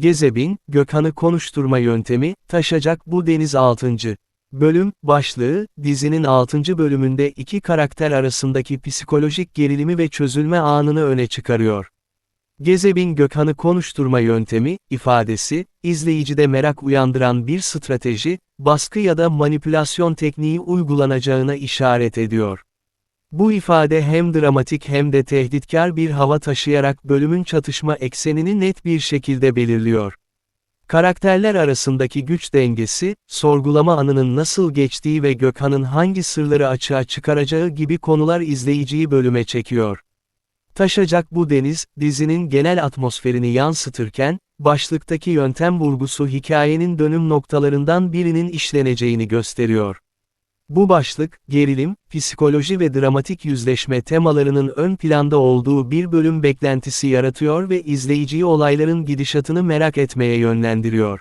Gezebin, Gökhan'ı konuşturma yöntemi, taşacak bu deniz 6. Bölüm, başlığı, dizinin 6. bölümünde iki karakter arasındaki psikolojik gerilimi ve çözülme anını öne çıkarıyor. Gezebin Gökhan'ı konuşturma yöntemi, ifadesi, izleyicide merak uyandıran bir strateji, baskı ya da manipülasyon tekniği uygulanacağına işaret ediyor. Bu ifade hem dramatik hem de tehditkar bir hava taşıyarak bölümün çatışma eksenini net bir şekilde belirliyor. Karakterler arasındaki güç dengesi, sorgulama anının nasıl geçtiği ve Gökhan'ın hangi sırları açığa çıkaracağı gibi konular izleyiciyi bölüme çekiyor. Taşacak bu deniz, dizinin genel atmosferini yansıtırken, başlıktaki yöntem vurgusu hikayenin dönüm noktalarından birinin işleneceğini gösteriyor. Bu başlık, gerilim, psikoloji ve dramatik yüzleşme temalarının ön planda olduğu bir bölüm beklentisi yaratıyor ve izleyiciyi olayların gidişatını merak etmeye yönlendiriyor.